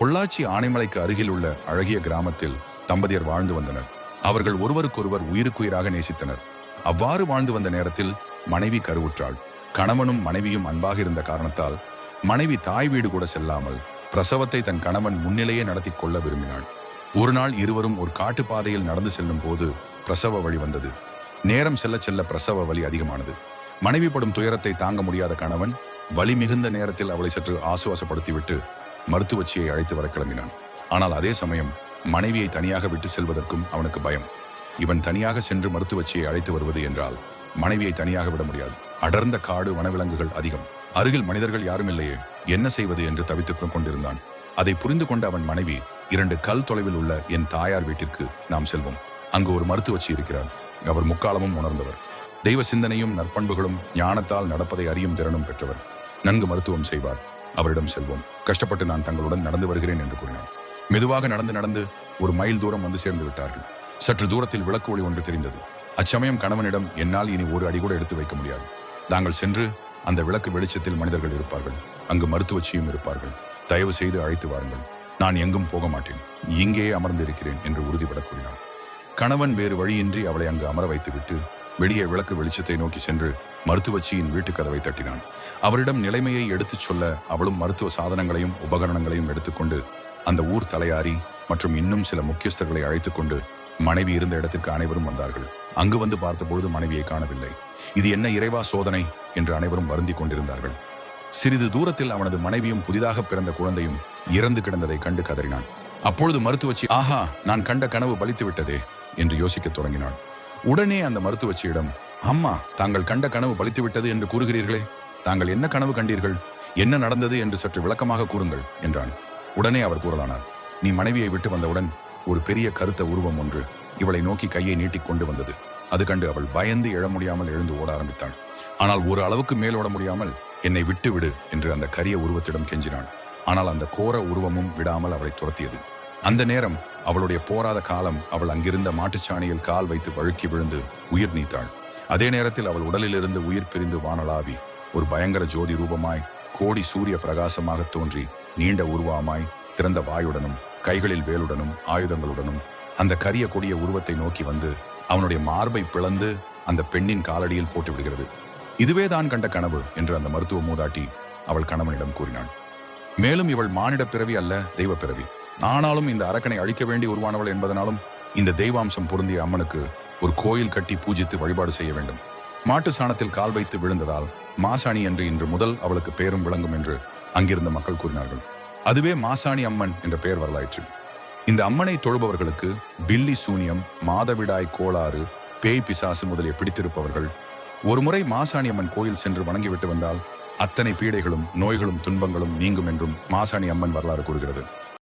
பொள்ளாச்சி ஆனைமலைக்கு அருகில் உள்ள அழகிய கிராமத்தில் தம்பதியர் வாழ்ந்து வந்தனர். அவர்கள் ஒருவருக்கொருவர் உயிருக்குயிராக நேசித்தனர். அவ்வாறு வாழ்ந்து வந்த நேரத்தில் மனைவி கருவுற்றாள். கணவனும் மனைவியும் அன்பாக இருந்த காரணத்தால் மனைவி தாய் வீடு கூட செல்லாமல் பிரசவத்தை தன் கணவன் முன்னிலையே நடத்தி கொள்ள விரும்பினாள். ஒரு நாள் இருவரும் ஒரு காட்டுப்பாதையில் நடந்து செல்லும் போது பிரசவ வழி வந்தது. நேரம் செல்ல செல்ல பிரசவ வலி அதிகமானது. மனைவி படும் துயரத்தை தாங்க முடியாத கணவன் வலி மிகுந்த நேரத்தில் அவளை சற்று ஆசுவாசப்படுத்திவிட்டு மருத்துவச்சியை அழைத்து வர கிளம்பினான். ஆனால் அதே சமயம் மனைவியை தனியாக விட்டு செல்வதற்கும் அவனுக்கு பயம். இவன் தனியாக சென்று மருத்துவச்சியை அழைத்து வருவது என்றால் மனைவியை தனியாக விட முடியாது. அடர்ந்த காடு வனவிலங்குகள் அதிகம். அருகில் மனிதர்கள் யாரும் இல்லையே. என்ன செய்வது என்று தவித்துக் கொண்டிருந்தான். அதை புரிந்து கொண்ட அவன் மனைவி இரண்டு கல் தொலைவில் உள்ள என் தாயார் வீட்டிற்கு நாம் செல்வோம். அங்கு ஒரு மருத்துவச்சி இருக்கிறார். அவர் முக்காலமும் உணர்ந்தவர். தெய்வ சிந்தனையும் நற்பண்புகளும் ஞானத்தால் நடப்பதை அறியும் திறனும் பெற்றவர். நன்கு மருத்துவம் செய்வார். அவரிடம் செல்வோம். கஷ்டப்பட்டு நான் தங்களுடன் நடந்து வருகிறேன் என்று கூறினார் மெதுவாக நடந்து நடந்து ஒரு மைல் தூரம் வந்து சேர்ந்து விட்டார்கள். சற்று தூரத்தில் விளக்கு ஒளி ஒன்று தெரிந்தது. அச்சமயம் கணவனிடம் என்னால் இனி ஒரு அடி கூட எடுத்து வைக்க முடியாது. நாங்கள் சென்று அந்த விளக்கு வெளிச்சத்தில் மனிதர்கள் இருப்பார்கள். அங்கு மருத்துவச்சியும் இருப்பார்கள். தயவு செய்து அழைத்து வாருங்கள். நான் எங்கும் போக மாட்டேன். இங்கேயே அமர்ந்திருக்கிறேன் என்று உறுதிபட கூறினான். கணவன் வேறு வழியின்றி அவளை அங்கு அமர வைத்துவிட்டு வெளியே விளக்கு வெளிச்சத்தை நோக்கி சென்று மருத்துவச்சியின் வீட்டு கதவை தட்டினான். அவரிடம் நிலைமையை எடுத்துச் சொல்ல அவளும் மருத்துவ சாதனங்களையும் உபகரணங்களையும் எடுத்துக்கொண்டு அந்த ஊர் தலையாரி மற்றும் இன்னும் சில முக்கியஸ்தர்களை அழைத்துக்கொண்டு மனைவி இருந்த இடத்திற்கு அனைவரும் வந்தார்கள். அங்கு வந்து பார்த்தபொழுது மனைவியை காணவில்லை. இது என்ன இறைவா சோதனை? என்று அனைவரும் வருந்திக் கொண்டிருந்தார்கள். சிறிது தூரத்தில் அவனது மனைவியும் புதிதாக பிறந்த குழந்தையும் இறந்து கிடந்ததை கண்டு கதறினான். அப்பொழுது மருத்துவச்சி ஆஹா நான் கண்ட கனவு பலித்து விட்டதே என்று யோசிக்கத் தொடங்கினாள். உடனே அந்த மருத்துவச்சியிடம் அம்மா தாங்கள் கண்ட கனவு பலித்து விட்டது என்று கூறுகிறீர்களே. தாங்கள் என்ன கனவு கண்டீர்கள்? என்ன நடந்தது? என்று சற்று விளக்கமாக கூறுங்கள் என்றான். உடனே அவர் கூறலானார் நீ மனைவியை விட்டு வந்தவுடன் ஒரு பெரிய கருத்த உருவம் ஒன்று இவளை நோக்கி கையை நீட்டிக் கொண்டு வந்தது. அது கண்டு அவள் பயந்து எழ முடியாமல் எழுந்து ஓட ஆரம்பித்தாள். ஆனால் ஒரு அளவுக்கு மேலோட முடியாமல் என்னை விட்டு விடு என்று அந்த கரிய உருவத்திடம் கெஞ்சினாள். ஆனால் அந்த கோர உருவமும் விடாமல் அவளை துரத்தியது. அந்த நேரம் அவளுடைய போராத காலம் அவள் அங்கிருந்த மாட்டுச்சாணியில் கால் வைத்து வழுக்கி விழுந்து உயிர் நீத்தாள். அதே நேரத்தில் அவள் உடலிலிருந்து உயிர் பிரிந்து வானலாவி ஒரு பயங்கர ஜோதி ரூபமாய் கோடி சூரிய பிரகாசமாக தோன்றி நீண்ட உருவமாய் திறந்த வாயுடனும் கைகளில் வேலுடனும் ஆயுதங்களுடனும் அந்த கரிய கொடிய உருவத்தை நோக்கி வந்து அவனுடைய மார்பை பிளந்து அந்த பெண்ணின் காலடியில் போட்டு விடுகிறது. இதுவே தான் கண்ட கனவு என்று அந்த மருத்துவ மூதாட்டி அவள் கணவனிடம் கூறினாள். மேலும் இவள் மானிட பிறவி அல்ல தெய்வ பிறவி. ஆனாலும் இந்த அரக்கனை அழிக்க வேண்டி உருவானவள் என்பதனாலும் இந்த தெய்வாம்சம் பொருந்திய அம்மனுக்கு ஒரு கோயில் கட்டி பூஜித்து வழிபாடு செய்ய வேண்டும். மாட்டு சாணத்தில் கால் வைத்து விழுந்ததால் மாசாணி என்று இன்று முதல் அவளுக்கு பெயரும் விளங்கும் என்று அங்கிருந்த மக்கள் கூறினார்கள். அதுவே மாசாணி அம்மன் என்ற பெயர் வரலாயிற்று இந்த அம்மனை தொழுபவர்களுக்கு பில்லி சூனியம் மாதவிடாய் கோளாறு பேய் பிசாசு முதலிய பிடித்திருப்பவர்கள் ஒருமுறை மாசாணி அம்மன் கோயில் சென்று வணங்கிவிட்டு வந்தால் அத்தனை பீடைகளும் நோய்களும் துன்பங்களும் நீங்கும் என்றும் மாசாணி அம்மன் வரலாறு கூறுகிறது.